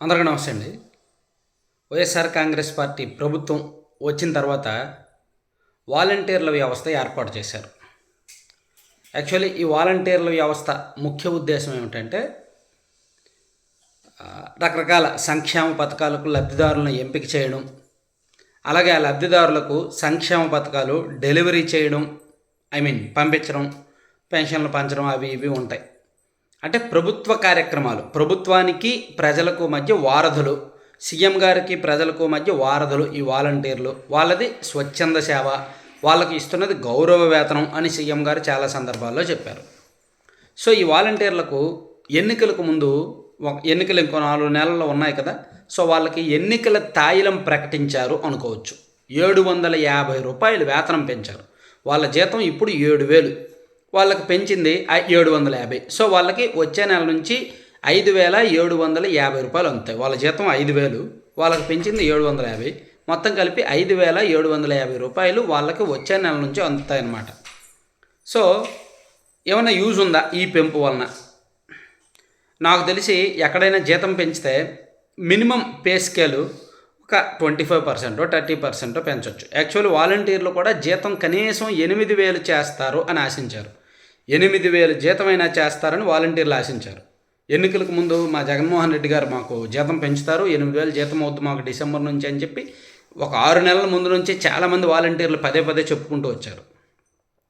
అందరికీ నమస్తే అండి. వైఎస్ఆర్ కాంగ్రెస్ పార్టీ ప్రభుత్వం వచ్చిన తర్వాత వాలంటీర్ల వ్యవస్థ ఏర్పాటు చేశారు. యాక్చువల్లీ ఈ వాలంటీర్ల వ్యవస్థ ముఖ్య ఉద్దేశం ఏమిటంటే రకరకాల సంక్షేమ పథకాలకు లబ్ధిదారులను ఎంపిక చేయడం అలాగే ఆ లబ్ధిదారులకు సంక్షేమ పథకాలు డెలివరీ చేయడం ఐ మీన్ పంపించడం పెన్షన్లు పంచడం అవి ఇవి ఉంటాయి. అంటే ప్రభుత్వ కార్యక్రమాలు. ప్రభుత్వానికి ప్రజలకు మధ్య వారధులు. సీఎం గారికి ప్రజలకు మధ్య వారధులు ఈ వాలంటీర్లు. వాళ్ళది స్వచ్ఛంద సేవ. వాళ్ళకి ఇస్తున్నది గౌరవ వేతనం అని సీఎం గారు చాలా సందర్భాల్లో చెప్పారు. సో ఈ వాలంటీర్లకు ఎన్నికలకు ముందు ఎన్నికలు ఇంకో నాలుగు నెలల్లో ఉన్నాయి కదా. సో వాళ్ళకి ఎన్నికల తాయిలం ప్రకటించారు అనుకోవచ్చు. ఏడు వందల యాభై రూపాయలు వేతనం పెంచారు. వాళ్ళ జీతం ఇప్పుడు ఏడు వేలు. వాళ్ళకి పెంచింది ఏడు వందల యాభై. సో వాళ్ళకి వచ్చే నెల నుంచి ఐదు వేల ఏడు వందల యాభై రూపాయలు అందుతాయి. వాళ్ళ జీతం ఐదు వేలు వాళ్ళకి పెంచింది ఏడు వందల యాభై. మొత్తం కలిపి ఐదు వేల ఏడు వందల యాభై రూపాయలు వాళ్ళకి వచ్చే నెల నుంచి అందుతాయన్నమాట. సో ఏమైనా యూజ్ ఉందా ఈ పెంపు వలన? నాకు తెలిసి ఎక్కడైనా జీతం పెంచితే మినిమం పే స్కేలు ఒక ట్వంటీ ఫైవ్ పర్సెంటో థర్టీ పర్సెంటో పెంచవచ్చు యాక్చువల్ వాలంటీర్లు కూడా జీతం కనీసం ఎనిమిది వేలు చేస్తారు అని ఆశించారు. ఎనిమిది వేలు జీతమైనా చేస్తారని వాలంటీర్లు ఆశించారు. ఎన్నికలకు ముందు మా జగన్మోహన్ రెడ్డి గారు మాకు జీతం పెంచుతారు. ఎనిమిది వేలు జీతం అవుతుంది మాకు డిసెంబర్ నుంచి అని చెప్పి ఒక ఆరు నెలల ముందు నుంచి చాలామంది వాలంటీర్లు పదే పదే చెప్పుకుంటూ వచ్చారు.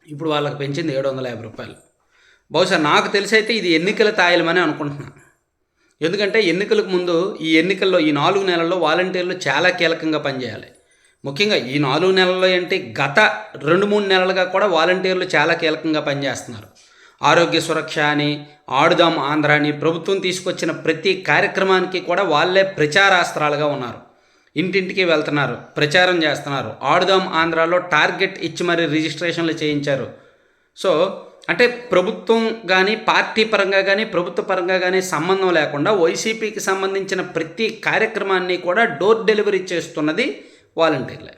ఇప్పుడు వాళ్ళకి పెంచింది ఏడు వందల యాభై రూపాయలు. బహుశా నాకు తెలిసైతే ఇది ఎన్నికల తాయిలమని అనుకుంటున్నాను ఎందుకంటే ఎన్నికలకు ముందు ఈ ఎన్నికల్లో ఈ నాలుగు నెలల్లో వాలంటీర్లు చాలా కీలకంగా పనిచేయాలి. ముఖ్యంగా ఈ నాలుగు నెలల్లో ఏంటి గత రెండు మూడు నెలలుగా కూడా వాలంటీర్లు చాలా కీలకంగా పనిచేస్తున్నారు. ఆరోగ్య సురక్ష అని ఆడుదాం ఆంధ్ర అని ప్రభుత్వం తీసుకొచ్చిన ప్రతి కార్యక్రమానికి కూడా వాళ్ళే ప్రచారాస్త్రాలుగా ఉన్నారు. ఇంటింటికి వెళ్తున్నారు ప్రచారం చేస్తున్నారు. ఆడుదాం ఆంధ్రాలో టార్గెట్ ఇచ్చి మరి రిజిస్ట్రేషన్లు చేయించారు. సో అంటే ప్రభుత్వం కానీ పార్టీ పరంగా కానీ ప్రభుత్వ పరంగా కానీ సంబంధం లేకుండా వైసీపీకి సంబంధించిన ప్రతి కార్యక్రమాన్ని కూడా డోర్ డెలివరీ చేస్తున్నది వాలంటీర్లే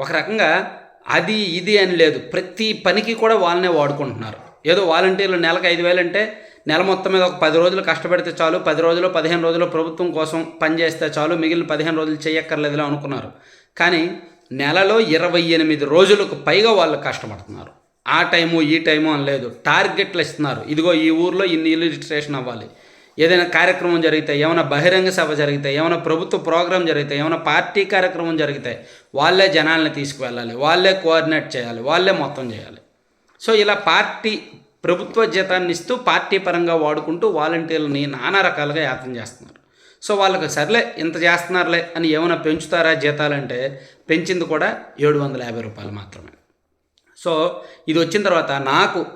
ఒక రకంగా అది ఇది అని లేదు. ప్రతి పనికి కూడా వాళ్ళనే వాడుకుంటున్నారు. ఏదో వాలంటీర్లు నెలకు ఐదు వేలు అంటే నెల మొత్తం మీద ఒక పది రోజులు కష్టపడితే చాలు పది రోజులు పదిహేను రోజులు ప్రభుత్వం కోసం పనిచేస్తే చాలు మిగిలిన పదిహేను రోజులు చేయక్కర్లేదులే అనుకున్నారు. కానీ నెలలో ఇరవై ఎనిమిది రోజులకు పైగా వాళ్ళు కష్టపడుతున్నారు. ఆ టైము ఈ టైము అని లేదు. టార్గెట్లు ఇస్తున్నారు. ఇదిగో ఈ ఊర్లో ఇన్ని ఇల్లు రిజిస్ట్రేషన్ అవ్వాలి. ఏదైనా కార్యక్రమం జరిగితే ఏమైనా బహిరంగ సభ జరిగితే ఏమైనా ప్రభుత్వ ప్రోగ్రాం జరిగితే ఏమైనా పార్టీ కార్యక్రమం జరిగితే వాళ్ళే జనాల్ని తీసుకువెళ్ళాలి వాళ్ళే కోఆర్డినేట్ చేయాలి వాళ్ళే మొత్తం చేయాలి. సో ఇలా పార్టీ ప్రభుత్వ జీతాన్ని ఇస్తూ పార్టీ పరంగా వాడుకుంటూ వాలంటీర్లని నానా రకాలుగా యాత్ర చేస్తున్నారు. సో వాళ్ళకి సర్లే ఇంత చేస్తున్నారులే అని ఏమైనా పెంచుతారా జీతాలంటే పెంచింది కూడా ఏడు వందల యాభై రూపాయలు మాత్రమే. సో ఇది వచ్చిన తర్వాత నాకు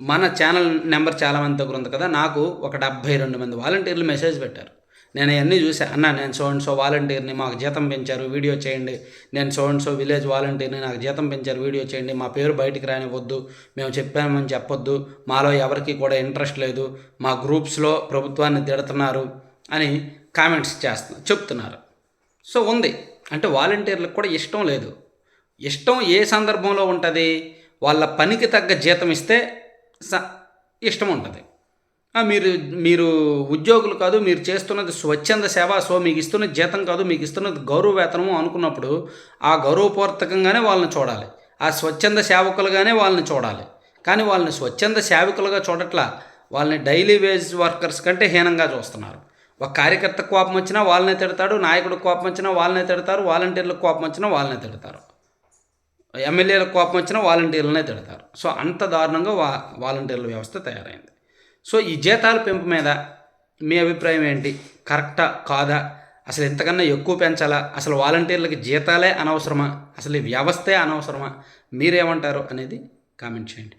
మన ఛానల్ నెంబర్ చాలామంది దగ్గర ఉంది కదా నాకు ఒక డెబ్భై రెండు మంది వాలంటీర్లు మెసేజ్ పెట్టారు. నేను అవన్నీ చూసా అన్న నేను సో అండ్ సో వాలంటీర్ని మాకు జీతం పెంచారు వీడియో చేయండి. నేను సో అండ్ సో విలేజ్ వాలంటీర్ని నాకు జీతం పెంచారు వీడియో చేయండి. మా పేరు బయటికి రానివ్వద్దు మేము చెప్పామని చెప్పొద్దు. మాలో ఎవరికి కూడా ఇంట్రెస్ట్ లేదు. మా గ్రూప్స్లో ప్రభుత్వాన్ని తిడుతున్నారు అని కామెంట్స్ చేస్తున్నారు చెప్తున్నారు. సో ఉంది. అంటే వాలంటీర్లకు కూడా ఇష్టం లేదు. ఇష్టం ఏ సందర్భంలో ఉంటుంది? వాళ్ళ పనికి తగ్గ జీతం ఇస్తే స ఇష్టం ఉంటుంది ఆ, మీరు మీరు ఉద్యోగులు కాదు మీరు చేస్తున్నది స్వచ్ఛంద సేవ సో మీకు ఇస్తున్న జీతం కాదు మీకు ఇస్తున్నది గౌరవ వేతనము అనుకున్నప్పుడు ఆ గౌరవపూర్తకంగానే వాళ్ళని చూడాలి. ఆ స్వచ్ఛంద సేవకులుగానే వాళ్ళని చూడాలి. కానీ వాళ్ళని స్వచ్ఛంద సేవకులుగా చూడట్లా వాళ్ళని డైలీ వేజ్ వర్కర్స్ కంటే హీనంగా చూస్తున్నారు. ఒక కార్యకర్త కోపం వచ్చినా వాళ్ళనే తిడతాడు నాయకుడు కోపం వచ్చినా వాళ్ళనే తిడతారు వాలంటీర్లకు కోపం వచ్చినా వాళ్ళనే తిడతారు. ఎమ్మెల్యేలకు కోపం వచ్చినా వాలంటీర్లనే తిడతారు. సో అంత దారుణంగా వా వాలంటీర్ల వ్యవస్థ తయారైంది. సో ఈ జీతాల పెంపు మీద మీ అభిప్రాయం ఏంటి? కరెక్టా? కాదా? అసలు ఇంతకన్నా ఎక్కువ పెంచాలా? అసలు వాలంటీర్లకి జీతాలే అనవసరమా? అసలు ఈ వ్యవస్థే అనవసరమా? మీరేమంటారు అనేది కామెంట్ చేయండి.